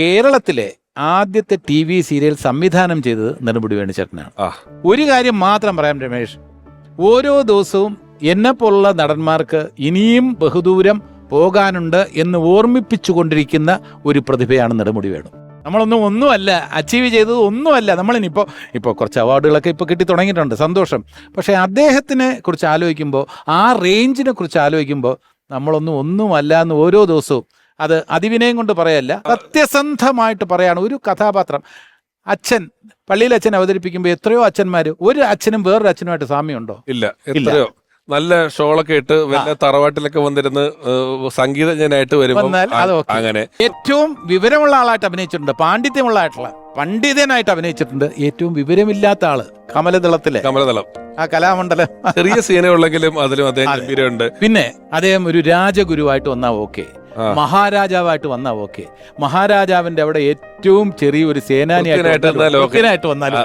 കേരളത്തിലെ ആദ്യത്തെ T V serial സംവിധാനം ചെയ്തത് നെടുമുടി വേണുചേട്ടനാണ്. ആ. ഒരു കാര്യം മാത്രം പറയാം രമേഷ്. ഓരോ ദിവസവും എന്നെ പോലുള്ള നടന്മാർക്ക് ഇനിയും ബഹുദൂരം പോകാനുണ്ട് എന്ന് ഓർമ്മിപ്പിച്ചു കൊണ്ടിരിക്കുന്ന ഒരു പ്രതിഭയാണ് നെടുമുടി വേണു. നമ്മളൊന്നും ഒന്നുമല്ല അച്ചീവ് ചെയ്തത് ഒന്നുമല്ല. നമ്മളിനിപ്പോൾ ഇപ്പോൾ കുറച്ച് അവാർഡുകളൊക്കെ ഇപ്പോൾ കിട്ടി തുടങ്ങിയിട്ടുണ്ട്. സന്തോഷം. പക്ഷേ അദ്ദേഹത്തിനെ കുറിച്ച് ആലോചിക്കുമ്പോൾ ആ റേഞ്ചിനെ കുറിച്ച് ആലോചിക്കുമ്പോൾ നമ്മളൊന്നും ഒന്നുമല്ല എന്ന് ഓരോ ദിവസവും അത് അതിവിനയം കൊണ്ട് പറയല്ല. സത്യസന്ധമായിട്ട് പറയാണ്. ഒരു കഥാപാത്രം. അച്ഛൻ പള്ളിയിൽ അച്ഛൻ അവതരിപ്പിക്കുമ്പോൾ എത്രയോ അച്ഛന്മാർ ഒരു അച്ഛനും വേറൊരു അച്ഛനുമായിട്ട് സാമ്യമുണ്ടോ? ഇല്ല. എത്രയോ. നല്ല ഷോളൊക്കെ ഇട്ട് വല്ല തറവാട്ടിലൊക്കെ വന്നിരുന്ന് സംഗീതജ്ഞനായിട്ട് വരുമ്പോൾ. അങ്ങനെ. ഏറ്റവും വിവരമുള്ള ആളായിട്ട് അഭിനയിച്ചിട്ടുണ്ട്. പാണ്ഡിത്യമുള്ള ആയിട്ടുള്ള പണ്ഡിതനായിട്ട് അഭിനയിച്ചിട്ടുണ്ട് ഏറ്റവും വിവരമില്ലാത്ത ആൾ. കമലദളത്തിലെ. കമലദളം. ആ കലാമണ്ഡലം. ചെറിയ സീനുള്ളെങ്കിലും അതിലും അദ്ദേഹം. ഗംഭീരമുണ്ട്. പിന്നെ അദ്ദേഹം ഒരു രാജഗുരുവായിട്ട് വന്നാ ഓക്കെ. മഹാരാജാവായിട്ട് വന്നാ ഓക്കെ മഹാരാജാവിന്റെ അവിടെ ഏറ്റവും ചെറിയൊരു സേനാനിയായിട്ട് വന്നാലും